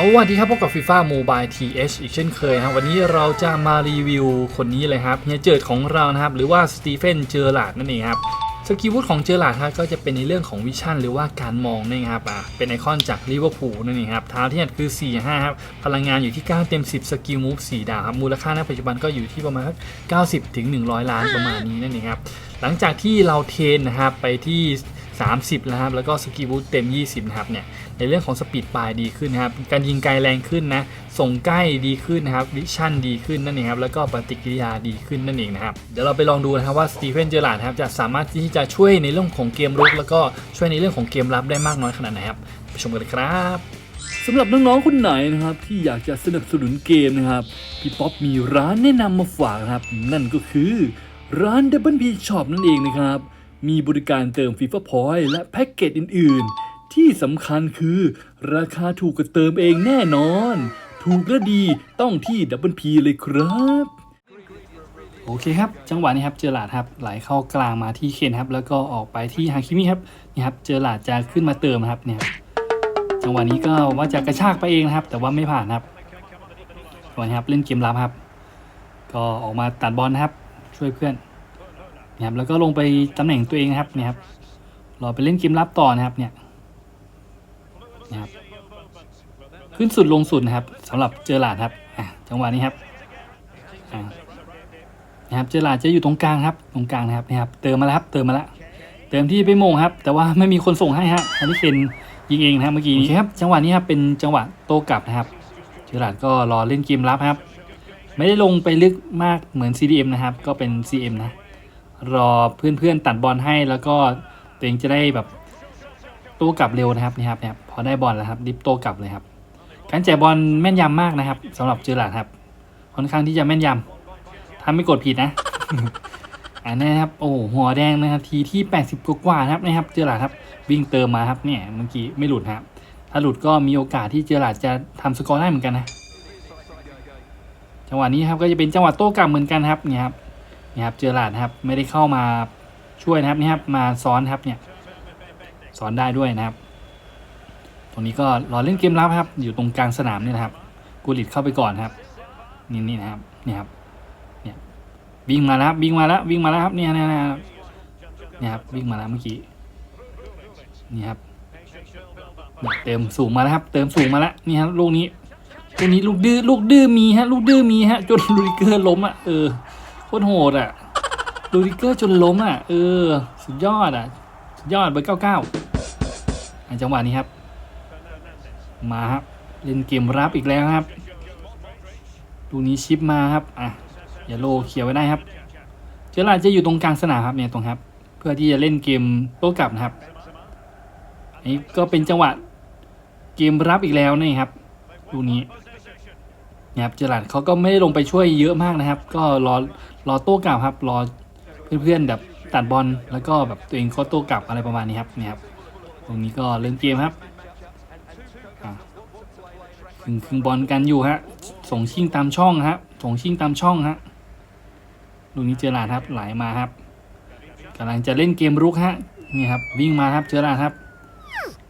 สวัสดีครับพบกับ FIFA Mobile TH อีกเช่นเคยนะครับวันนี้เราจะมารีวิวคนนี้เลยครับเฮียเจิดของเรานะครับ หรือว่าสตีเฟนเจอร์ลาดนั่นเองครับสกิลวุฒของเจอร์ลาดครับก็จะเป็นในเรื่องของวิชั่นหรือว่าการมองนั่ครับอะเป็นไอคอนจากลิเวอร์พูลนั่นเองครับเท้าที่หัดคือ 4 5ครับพลังงานอยู่ที่ 9 เต็ม 10 สกิลมูฟ4ดาวครับมูลค่าณปัจจุบันก็อยู่ที่ประมาณ 90 ถึง 100 ล้านประมาณนี้นั่นเองครับหลังจากที่เราเทนนะครับไปที่ 30แล้วครับแล้วก็สกิลบูทเต็ม 20นะครับเนี่ยในเรื่องของสปีดปลายดีขึ้นนะครับการยิงไกลแรงขึ้นนะส่งใกล้ดีขึ้นนะครับวิชั่นดีขึ้นนั่นเองครับแล้วก็ปฏิกิริยาดีขึ้นนั่นเองนะครับเดี๋ยวเราไปลองดูนะครับว่าสตีเฟนเจอร์ลาดครับจะสามารถที่จะช่วยในเรื่องของเกมรุกแล้วก็ช่วยในเรื่องของเกมรับได้มากน้อยขนาดไหนครับไปชมกันเลยครับสำหรับน้องๆคนไหนนะครับที่อยากจะสนับสนุนเกมนะครับพี่ป๊อปมีร้านแนะนำมาฝากนะครับ นั่นก็คือร้าน Double P Shop นั่นเองนะครับ มีบริการเติม FIFA Point และแพ็กเกจอื่น ๆ ที่สำคัญคือ ราคาถูกกว่าเติมเองแน่นอน ถูกและดีต้องที่ Double P เลยครับโอเคครับ จังหวะนี้ครับ เจอหลาดครับ ไหลเข้ากลางมาที่เคนครับ แล้วก็ออกไปที่ฮาคิมิครับ นี่ครับ เจอหลาดจะขึ้นมาเติมครับ เนี่ย จังหวะนี้ก็ว่าจะกระชากไปเองนะครับ แต่ว่าไม่ผ่านครับจังหวะนี้ครับ เล่นเกมรับครับ ก็ออกมาตัดบอลนะครับ ช่วยเพื่อน นะครับแล้วก็ลงไปตำแหน่งตัวเองนะครับเนี่ยครับรอไปเล่นเกมรับต่อนะครับเนี่ยนะครับขึ้นสุดลงสุดนะครับสำหรับเจอหลาดครับอะจังหวะนี้ครับอ่านะครับเจอหลาดจะอยู่ตรงกลางครับ ตรงกลางนะครับนะครับ เติมมาแล้วครับ เติมมาแล้วเติมที่ไปโมงครับ แต่ว่าไม่มีคนส่งให้ฮะอันนี้เคนยิงเองนะครับเมื่อกี้นี้ครับจังหวะนี้ครับเป็นจังหวะโต้กลับนะครับเจอหลาดก็รอเล่นเกมรับครับ ไม่ได้ลงไปลึกมากเหมือน CDM นะครับ ก็เป็น CM นะ รอเพื่อนๆตัดบอลให้แล้วก็ตัวเองจะได้แบบโต้กลับเร็วนะครับนี่ครับเนี่ยพอได้บอลแล้วครับดิฟโต้กลับเลยครับการแจกบอลแม่นยำมากนะครับสำหรับเจอหลาดครับค่อนข้างที่จะแม่นยำถ้าไม่กดผิดนะอันนี้นครับโอ้หัวแดงนะครับทีที่ 80 กว่าๆครับนะครับ เจอหลาดครับวิ่งเติมมาครับเนี่ยเมื่อกี้ไม่หลุดครับ ถ้าหลุดก็มีโอกาสที่เจอหลาดจะทำสกอร์ได้เหมือนกันนะจังหวะนี้ครับก็จะเป็นจังหวะโต้กลับเหมือนกันครับเนี่ยครับ ครับเจอหลาดนะครับไม่ได้เข้ามาช่วยนะครับนี่ครับมาซ้อนครับเนี่ยซ้อนได้ด้วยนะครับ ตรงนี้ก็รอเล่นเกมรับครับ อยู่ตรงกลางสนามนี่นะครับ กูลิดเข้าไปก่อนครับ นี่นี่นะครับนี่ครับเนี่ยวิ่งมาแล้ววิ่งมาแล้ววิ่งมาแล้วครับเนี่ยนี่ยเนี่ยเนี่ยครับวิ่งมาแล้วเมื่อกี้นี่ครับเติมสูงมาแล้วครับ เติมสูงมาแล้วนี่ครับลูกนี้ลูกนี้ลูกดื้อลูกดื้อมีฮะลูกดื้อมีฮะจนลูดิเกอร์ล้มอะเออ โคตรโหดอะลูดิเกอร์จนล้มอะ เออ สุดยอดอะ สุดยอดเบอร์เก้าเก้าจังหวะนี้ครับ มาครับ เล่นเกมรับอีกแล้วครับลูกนี้ชิปมาครับ อะอย่าโลเขียวไว้ได้ครับ เจอราจะอยู่ตรงกลางสนามครับเนี่ยตรงครับ เพื่อที่จะเล่นเกมโต้กลับนะครับอันนี้ก็เป็นจังหวะเกมรับอีกแล้วนี่ครับลูกนี้ นี่ยครับเจอราร์ดเขาก็ไม่ได้ลงไปช่วยเยอะมากนะครับ ก็รอรอโต้กลับครับรอเพื่อนๆแบบตัดบอลแล้วก็แบบตัวเองก็โต้กลับอะไรประมาณนี้ครับเนี่ยครับตรงนี้ก็เล่นเกมครับคึงคึงบอลกันอยู่ฮะส่งชิงตามช่องฮะส่งชิงตามช่องฮะลูกนี้เจอราร์ดครับไหลมาครับกำลังจะเล่นเกมรุกฮะนี่ครับวิ่งมาครับเจอราร์ดครับ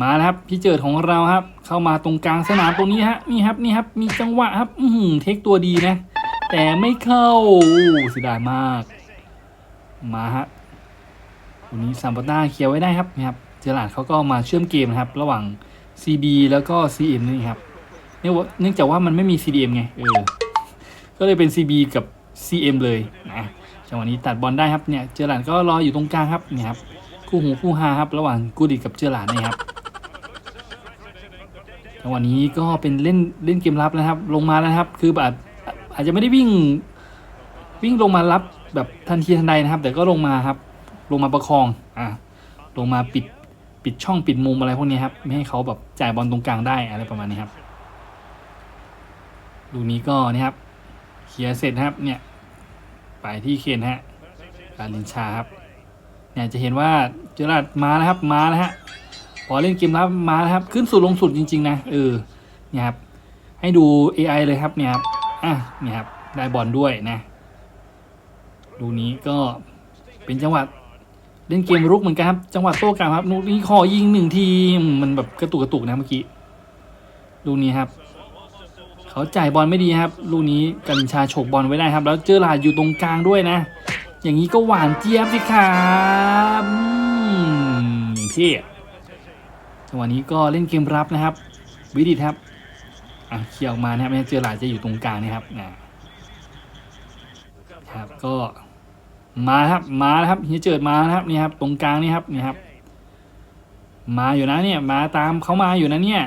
มาแล้วครับพี่เจิดของเราครับ เข้ามาตรงกลางสนามตรงนี้ฮะนี่ครับนี่ครับมีจังหวะครับ อือหือเทคตัวดีนะ แต่ไม่เข้าอู้เสียดายมาก มาฮะลูกนี้ซัมปาต้าเคลียร์ไว้ได้ครับนี่ครับเจอราร์ดเขาก็มาเชื่อมเกมนะครับ ระหว่าง CB แล้วก็ CM นี่ครับเนื่องจากว่ามันไม่มี CDM ไงเออก็เลยเป็น CB กับ CM เลยนะจังหวะนี้ตัดบอลได้ครับเนี่ยเจอหลานก็รออยู่ตรงกลางครับเนี่ยครับคู่หูคู่ฮาครับระหว่างกูดิกับเจอหลานนี่ครับ จังหวะนี้ก็เป็นเล่นเล่นเกมรับแล้วครับ ลงมาแล้วครับ คือแบบอาจจะไม่ได้วิ่ง วิ่งลงมารับแบบทันทีทันใดนะครับ แต่ก็ลงมาครับ ลงมาประคองอะลงมาปิดปิดช่องปิดมุมอะไรพวกนี้ครับไม่ให้เขาแบบจ่ายบอลตรงกลางได้อะไรประมาณนี้ครับลูกนี้ก็นี่ครับเคลียร์เสร็จนะครับเนี่ยไปที่เคนฮะการลินชาครับเนี่ยจะเห็นว่าเจอราร์ดมาแล้วครับมาแล้วฮะ อเล่นเกมรับมาแล้วครับ ขึ้นสุดลงสุดจริง ๆ นะเออเนี่ยครับให้ดู AI เลยครับเนี่ยครับอะเนี่ยครับได้บอลด้วยนะลูกนี้ก็เป็นจังหวะเล่นเกมรุกเหมือนกันครับ จังหวะโต้กลับครับลูกนี้ขอยิงหนึ่งทีมันแบบกระตุกกระตุกนะเมื่อกี้ลูกนี้ครับ เขาจ่ายบอลไม่ดีครับลูกนี้กาลินชาฉกบอลไว้ได้ครับ แล้วเจอหลาดอยู่ตรงกลางด้วยนะ อย่างนี้ก็หวานเจี๊ยบสิครับอย่างที่ จังหวะนี้ก็เล่นเกมรับนะครับ วิดิตครับอะเคลียออกมานะครับเจอหลาดจะอยู่ตรงกลางนะครับนะครับก็มาครับมาครับเฮียเจิดมานะครับนี่ครับตรงกลางนี่ครับนี่ครับ มาอยู่นะเนี่ยมาตามเขามาอยู่นะเนี่ย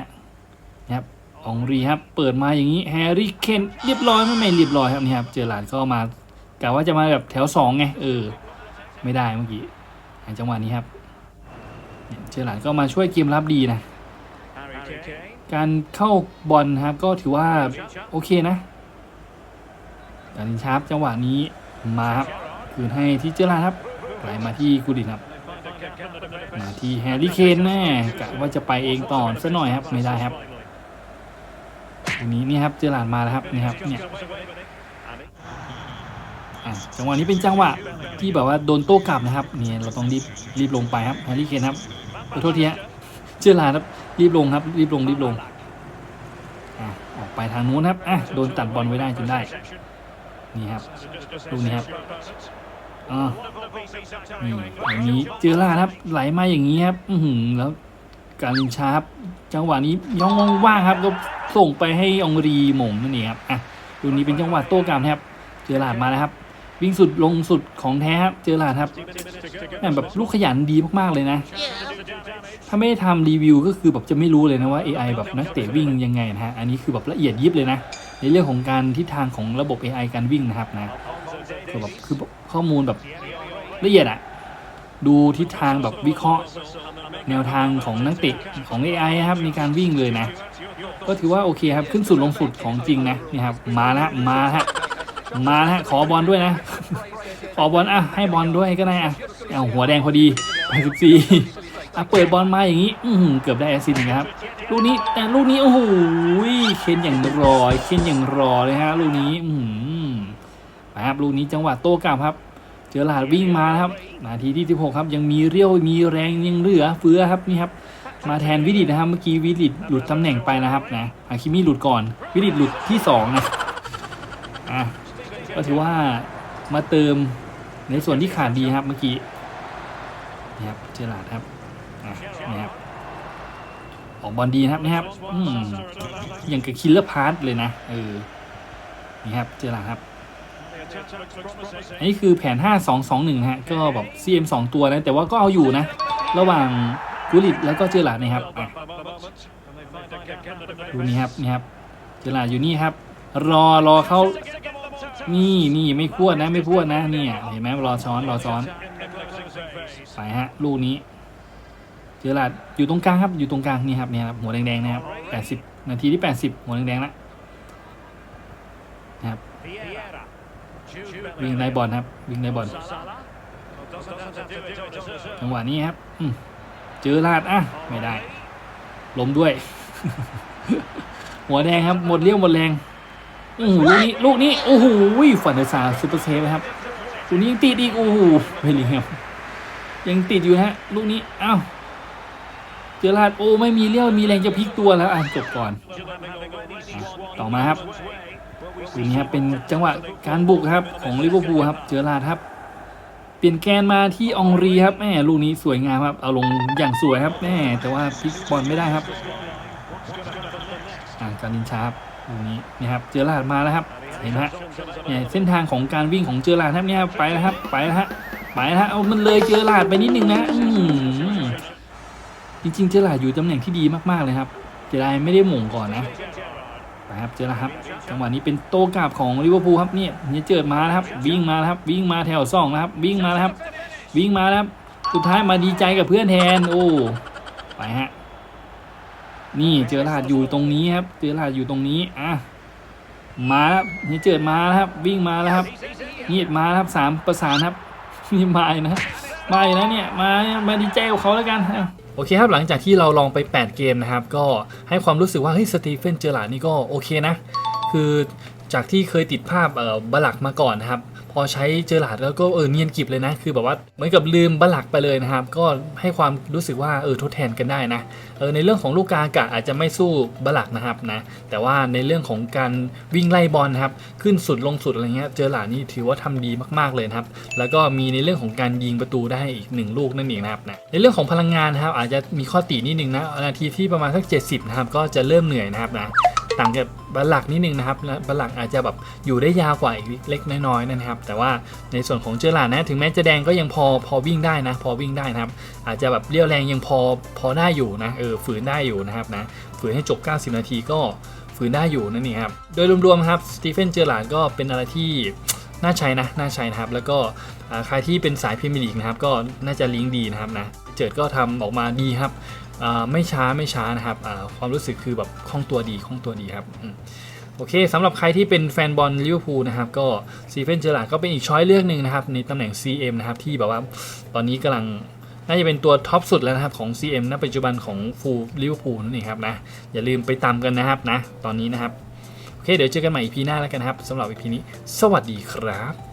นะครับองรีครับเปิดมาอย่างนี้แฮร์รี่เคนเรียบร้อยไม่ไม่เรียบร้อยครับนี่ครับเจอหลานก็มากะว่าจะมาแบบแถวสองไงเออไม่ได้เมื่อกี้จังหวะนี้ครับ เนี่ยเจอหลานก็มาช่วยเกมรับดีนะ การเข้าบอลนะครับก็ถือว่า โอเคนะการลินชาร์ปจังหวะนี้มาครับคืนให้ที่เจอหลานครับไหลมาที่กูดินครับ มาที่แฮร์รี่เคนแน่กะว่าจะไปเองต่อซะหน่อยครับไม่ได้ครับตรงนี้นี่ครับเจอหลานมาแล้วครับนี่ครับเนี่ย อะจังหวะนี้เป็นจังหวะที่แบบว่าโดนโต้กลับนะครับเนี่ยเราต้องรีบรีบลงไปครับแฮร์รี่เคนครับขอโทษทีฮะเจอลาครับรีบลงครับ รีบลงรีบลงอะออกไปทางนู้นครับอะโดนตัดบอลไว้ได้จนได้นี่ครับลูกนี้ครับอ่านี่อย่างนี้เจอล่าครับ ไหลมาอย่างนี้ครับอือหือแล้วการลินชาร์ปจังหวะนี้ย่องว่างครับก็ส่งไปให้องรีหม่งนั่นเองครับอะดูนี้เป็นจังหวะโต้กลับครับเจอลาดมาแล้วครับ วิ่งสุดลงสุดของแท้ครับเจอหลาดครับแบบลูกขยันดีมากๆเลยนะ ถ้าไม่ได้ทำรีวิวก็คือแบบจะไม่รู้เลยนะว่า AI แบบนักเตะวิ่งยังไงนะฮะอันนี้คือแบบละเอียดยิบเลยนะ ในเรื่องของการทิศทางของระบบ AI การวิ่งนะครับนะคือแบบคือข้อมูลแบบละเอียดอะดูทิศทางแบบวิเคราะห์ แนวทางของนักเตะของ AI ครับในการวิ่งเลยนะ ก็ถือว่าโอเคครับขึ้นสุดลงสุดของจริงนะนี่ครับมาแล้วมาฮะ มาฮะขอบอลด้วยนะ ขอบอลอะให้บอลด้วยก็ได้อะเอาหัวแดงพอดี84อะเปิดบอลมาอย่างนี้ อืเกือบได้แอสซิสต์นะครับ ลูกนี้แต่ลูกนี้โอ้โหเค้นอย่างรอยเค้นอย่างรอเลยฮะลูกนี้ อืนะครับลูกนี้จังหวะโต้กลับครับ เจอหลาดวิ่งมาครับ นาทีที่ 16 ครับยังมีเรี่ยวมีแรงยังเหลือเฟือครับนี่ครับมาแทนวิดิตนะครับเมื่อกี้วิดิตหลุดตำแหน่งไปนะครับนะอาคิมิหลุดก่อนวิดิตหลุดที่2นะอะ ก็ถือว่ามาเติมในส่วนที่ขาดดีครับเมื่อกี้นี่ครับเจลาดครับอะนะครับออกบอลดีนะครับนะครับอืมอย่างกับคิลเลอร์พาร์ทเลยนะเออนี่ครับเจลาดครับอันนี้คือแผน 5 2 2 1ฮะก็แบบ CM 2 ตัวนะแต่ว่าก็เอาอยู่นะ ระหว่างกุลิตแล้วก็เจลาดนะครับดูนี่ครับนี่ครับเจลาดอยู่นี่ครับ รอรอเข้า นี่นี่ไม่พวดนะ ไม่พวดนะเนี่ยเห็นไหมรอช้อนรอช้อนไปฮะลูกนี้เจอหลาดอยู่ตรงกลางครับอยู่ตรงกลางนี่ครับนี่ครับหัวแดงๆนะครับ80นาทีที่80หัวแดงๆแล้วนะครับวิ่งได้บอลครับวิ่งได้บอลจังหวะนี้ครับอืเจอลาดอะไม่ได้ล้มด้วย หัวแดงครับหมดเรี่ยวหมดแรง โอ้โหลูกนี้ลูกนี้โอ้โหฝันเดอร์ซาร์ซูเปอร์เซฟนะครับลูกนี้ยังติดอีกโอ้โหไม่เลี้ยงยังติดอยู่ฮะ ลูกนี้อ้าวเจอลาดโอ้ไม่มีเรี่ยวมีแรงจะพลิกตัวแล้วอะจบก่อนอะต่อมาครับลูกนี้ครับเป็นจังหวะการบุกครับ ของลิเวอร์พูลครับ เจอลาดครับ เปลี่ยนแกนมาที่องรีครับแม่ลูกนี้สวยงามครับเอาลงอย่างสวยครับแม่แต่ว่าพลิกบอลไม่ได้ครับอ่าการลินชาร์ ปลูกนี้นี่ครับเจอลาดมาแล้วครับ เห็นไหมฮะเนี่ยเส้นทางของการวิ่งของเจอลาดครับเนี่ยครับไปแล้วครับไปแล้วฮะไปแล้วฮะเอามันเลยเจอลาดไปนิดนึงนะอืมจริงๆเจอลาดอยู่ตำแหน่งที่ดีมากๆเลยครับเจอลาดไม่ได้หม่งก่อนนะไปครับเจอแล้วครับจังหวะนี้เป็นโต้กลับของลิเวอร์พูลครับเนี่ยเนี่ยเจิดมาแล้วครับวิ่งมาแล้วครับ วิ่งมาแถวสองนะครับ วิ่งมาแล้วครับ วิ่งมาแล้วสุดท้ายมาดีใจกับเพื่อนแทนโอ้ไปฮะ นี่เจอลาดอยู่ตรงนี้ครับ เจอลาดอยู่ตรงนี้อะมาแล้วนี่เจิดมาแล้วครับ วิ่งมาแล้วครับนี่มาแล้วครับสามประสานครับนี่มาอีกนะมาอีกนะเนี่ยมามาดีใจกับเขาแล้วกันโอเคครับหลังจากที่เราลองไป 8 เกมนะครับ ก็ให้ความรู้สึกว่าเฮ้ยสตีเฟนเจอร์ลาดนี่ก็โอเคนะ คือจากที่เคยติดภาพเอ่อบลักมาก่อนนะครับ อใช้เจอหลาดแล้วก็เออเนียนกิบเลยนะ คือแบบว่าเหมือนกับลืมบัลลักไปเลยนะครับ ก็ให้ความรู้สึกว่าเออทดแทนกันได้นะเออในเรื่องของลูกกาอากาศอาจจะไม่สู้บัลลักนะครับนะแต่ว่าในเรื่องของการวิ่งไล่บอลนะครับขึ้นสุดลงสุดอะไรเงี้ยเจอหลาดนี่ถือว่าทำดีมากๆเลยครับแล้วก็มีในเรื่องของการยิงประตูได้อีกหนึ่งลูกนั่นเองนะครับนะในเรื่องของพลังงานนะครับอาจจะมีข้อตินิดนึงนะนาทีที่ประมาณสัก 70นะครับก็จะเริ่มเหนื่อยนะครับนะ ต่างกับบัลลักนิดนึงนะครับบัลลักอาจจะแบบอยู่ได้ยาวกว่าอีกเล็กน้อยๆนะครับ แต่ว่าในส่วนของเจอหลาดนะถึงแม้จะแดงก็ยังพอพอวิ่งได้นะ พอวิ่งได้นะครับ อาจจะแบบเรียวแรงยังพอพอได้อยู่นะเออฝืนได้อยู่นะครับนะฝืนให้จบ 90 นาทีก็ฝืนได้อยู่นั่นเองครับโดยรวมๆครับสตีเฟนเจอหลาดก็เป็นอะไรที่น่าใช้นะน่าใช้นะครับ แล้วก็ใครที่เป็นสายพรีเมียร์ลีกนะครับ ก็น่าจะลิงก์ดีนะครับนะเจิดก็ทำออกมาดีครับ ไม่ช้าไม่ช้านะครับความรู้สึกคือแบบคล่องตัวดีคล่องตัวดีครับโอเคสำหรับใครที่เป็นแฟนบอลลิเวอร์พูลนะครับก็ซีเฟนเจอร์ลาก็เป็นอีกช้อยเลือกหนึ่งนะครับในตำแหน่ง CM นะครับที่แบบว่าตอนนี้กำลังน่าจะเป็นตัวท็อปสุดแล้วนะครับของ CM ณปัจจุบันของฟูลลิเวอร์พูลนั่นเองครับนะอย่าลืมไปตามกันนะครับนะตอนนี้นะครับ โอเคเดี๋ยวเจอกันใหม่ EP หน้าแล้วกันครับสำหรับ EP นี้ สวัสดีครับ